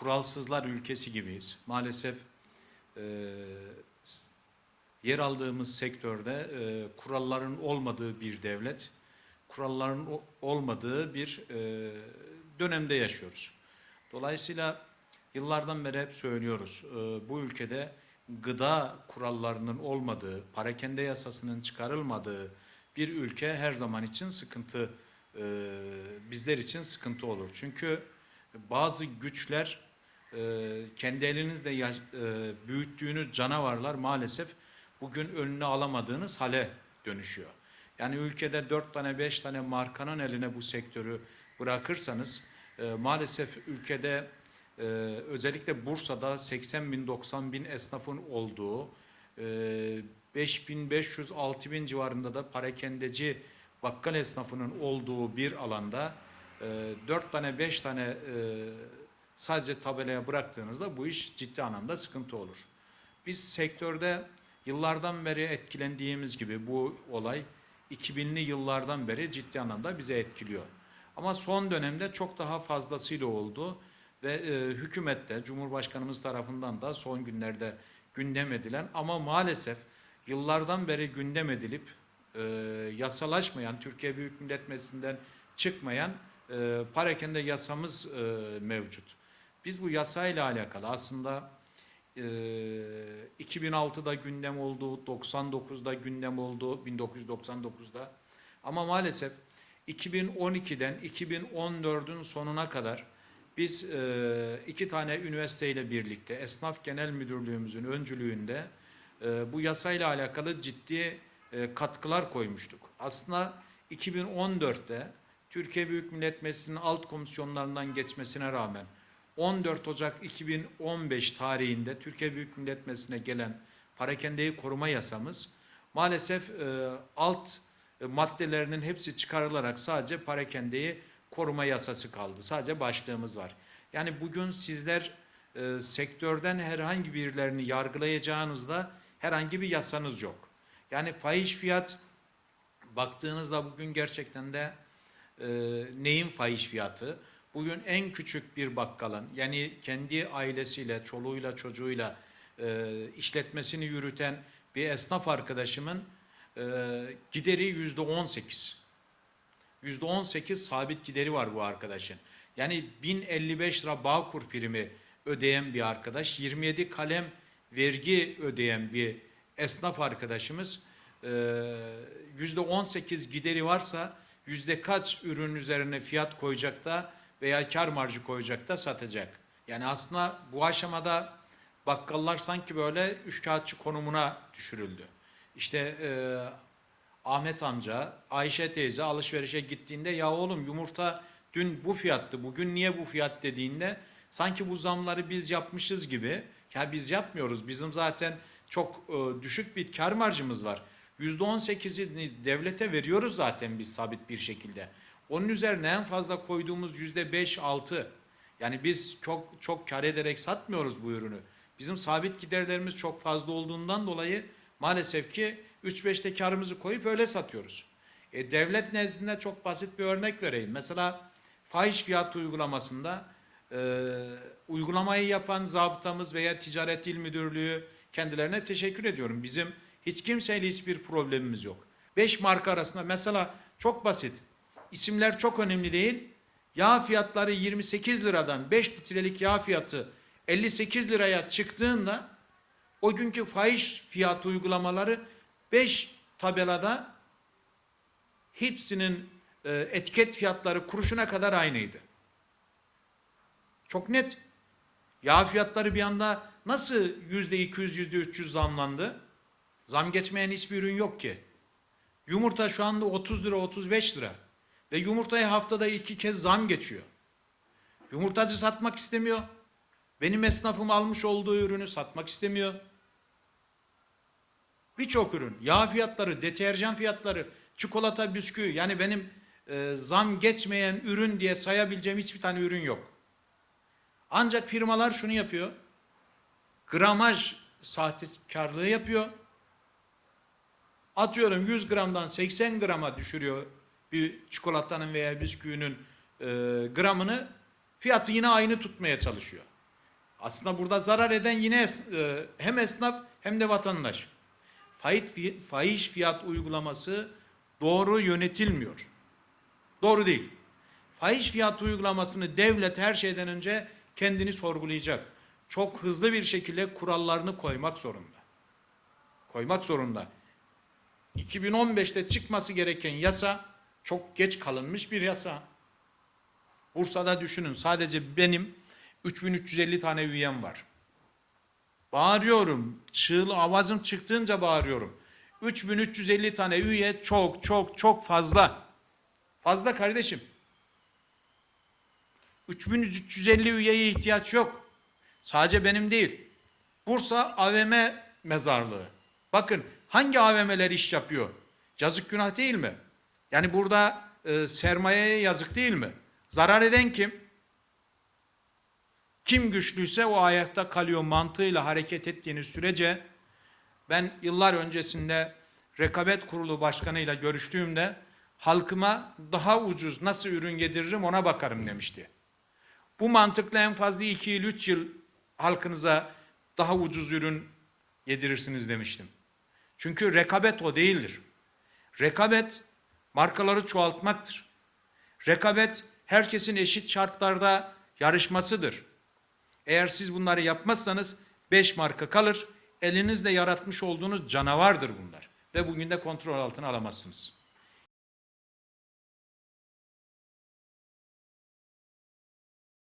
kuralsızlar ülkesi gibiyiz. Maalesef e, yer aldığımız sektörde e, kuralların olmadığı bir devlet, kuralların olmadığı bir e, dönemde yaşıyoruz. Dolayısıyla yıllardan beri hep söylüyoruz. e, bu ülkede gıda kurallarının olmadığı, parakende yasasının çıkarılmadığı bir ülke her zaman için sıkıntı, e, bizler için sıkıntı olur. Çünkü bazı güçler e, kendi elinizle yaş- e, büyüttüğünüz canavarlar maalesef bugün önüne alamadığınız hale dönüşüyor. Yani ülkede dört tane beş tane markanın eline bu sektörü bırakırsanız e, maalesef ülkede e, özellikle Bursa'da 80 bin 90 bin esnafın olduğu e, 5500 6000 civarında da parakendeci bakkal esnafının olduğu bir alanda e, 4 tane 5 tane e, sadece tabelaya bıraktığınızda bu iş ciddi anlamda sıkıntı olur. Biz sektörde yıllardan beri etkilendiğimiz gibi bu olay 2000'li yıllardan beri ciddi anlamda bize etkiliyor. Ama son dönemde çok daha fazlasıyla oldu ve e, hükümette Cumhurbaşkanımız tarafından da son günlerde gündem edilen ama maalesef yıllardan beri gündem edilip e, yasalaşmayan Türkiye Büyük Millet Meclisi'nden çıkmayan e, parakende yasamız e, mevcut. Biz bu yasayla alakalı aslında e, 2006'da gündem oldu, 99'da gündem oldu, 1999'da. Ama maalesef 2012'den 2014'ün sonuna kadar biz iki tane üniversiteyle birlikte Esnaf Genel Müdürlüğümüzün öncülüğünde e, bu yasayla alakalı ciddi katkılar koymuştuk. Aslında 2014'te Türkiye Büyük Millet Meclisi'nin alt komisyonlarından geçmesine rağmen 14 Ocak 2015 tarihinde Türkiye Büyük Millet Meclisi'ne gelen parakendeyi koruma yasamız maalesef e, alt e, maddelerinin hepsi çıkarılarak sadece parakendeyi koruma yasası kaldı. Sadece başlığımız var. Yani bugün sizler e, sektörden herhangi birilerini yargılayacağınızda herhangi bir yasanız yok. Yani fahiş fiyat baktığınızda bugün gerçekten de e, neyin fahiş fiyatı? Bugün en küçük bir bakkalın yani kendi ailesiyle, çoluğuyla, çocuğuyla e, işletmesini yürüten bir esnaf arkadaşımın e, gideri yüzde on sekiz. Yüzde on sekiz sabit gideri var bu arkadaşın. Yani 1055 lira Bağkur primi ödeyen bir arkadaş, 27 kalem vergi ödeyen bir esnaf arkadaşımız e, yüzde on sekiz gideri varsa yüzde kaç ürün üzerine fiyat koyacak da veya kar marjı koyacak da satacak. Yani aslında bu aşamada bakkallar sanki böyle üçkağıtçı konumuna düşürüldü. İşte e, Ahmet amca, Ayşe teyze alışverişe gittiğinde ya oğlum yumurta dün bu fiyattı, bugün niye bu fiyat dediğinde sanki bu zamları biz yapmışız gibi. Ya biz yapmıyoruz. Bizim zaten çok e, düşük bir kar marjımız var. %18'i devlete veriyoruz zaten biz sabit bir şekilde. Onun üzerine en fazla koyduğumuz %5-6. Yani biz çok çok kar ederek satmıyoruz bu ürünü. Bizim sabit giderlerimiz çok fazla olduğundan dolayı maalesef ki 3-5'te karımızı koyup öyle satıyoruz. E, devlet nezdinde çok basit bir örnek vereyim. Mesela fahiş fiyat uygulamasında e, uygulamayı yapan zabıtamız veya Ticaret İl Müdürlüğü kendilerine teşekkür ediyorum. Bizim hiç kimseyle hiçbir problemimiz yok. 5 marka arasında mesela çok basit. İsimler çok önemli değil. Yağ fiyatları 28 liradan 5 litrelik yağ fiyatı 58 liraya çıktığında o günkü fahiş fiyat uygulamaları 5 tabelada hepsinin e, etiket fiyatları kuruşuna kadar aynıydı. Çok net. Yağ fiyatları bir anda nasıl yüzde 200, yüzde 300 zamlandı? Zam geçmeyen hiçbir ürün yok ki. Yumurta şu anda 30 lira, 35 lira. Ve yumurtaya haftada iki kez zam geçiyor. Yumurtacı satmak istemiyor. Benim esnafım almış olduğu ürünü satmak istemiyor. Birçok ürün, yağ fiyatları, deterjan fiyatları, çikolata, bisküvi yani benim e, zam geçmeyen ürün diye sayabileceğim hiçbir tane ürün yok. Ancak firmalar şunu yapıyor. Gramaj sahtekarlığı yapıyor. Atıyorum 100 gramdan 80 grama düşürüyor bir çikolatanın veya bisküvinin e, gramını. Fiyatı yine aynı tutmaya çalışıyor. Aslında burada zarar eden yine e, hem esnaf hem de vatandaş. Fi- faiz fiyat uygulaması doğru yönetilmiyor. Doğru değil. Faiz fiyat uygulamasını devlet her şeyden önce kendini sorgulayacak. Çok hızlı bir şekilde kurallarını koymak zorunda. Koymak zorunda. 2015'te çıkması gereken yasa çok geç kalınmış bir yasa. Bursa'da düşünün sadece benim 3350 tane üyem var. Bağırıyorum. Çığlı avazım çıktığınca bağırıyorum. 3350 tane üye çok çok çok fazla. Fazla kardeşim. 3350 üyeye ihtiyaç yok. Sadece benim değil. Bursa AVM mezarlığı. Bakın hangi AVM'ler iş yapıyor? Yazık günah değil mi? Yani burada e, sermayeye yazık değil mi? Zarar eden kim? Kim güçlüyse o ayakta kalıyor mantığıyla hareket ettiğiniz sürece ben yıllar öncesinde rekabet kurulu başkanıyla görüştüğümde halkıma daha ucuz nasıl ürün yediririm ona bakarım demişti. Bu mantıkla en fazla 2 yıl 3 yıl halkınıza daha ucuz ürün yedirirsiniz demiştim. Çünkü rekabet o değildir. Rekabet markaları çoğaltmaktır. Rekabet herkesin eşit şartlarda yarışmasıdır. Eğer siz bunları yapmazsanız 5 marka kalır. Elinizle yaratmış olduğunuz canavardır bunlar. Ve bugün de kontrol altına alamazsınız.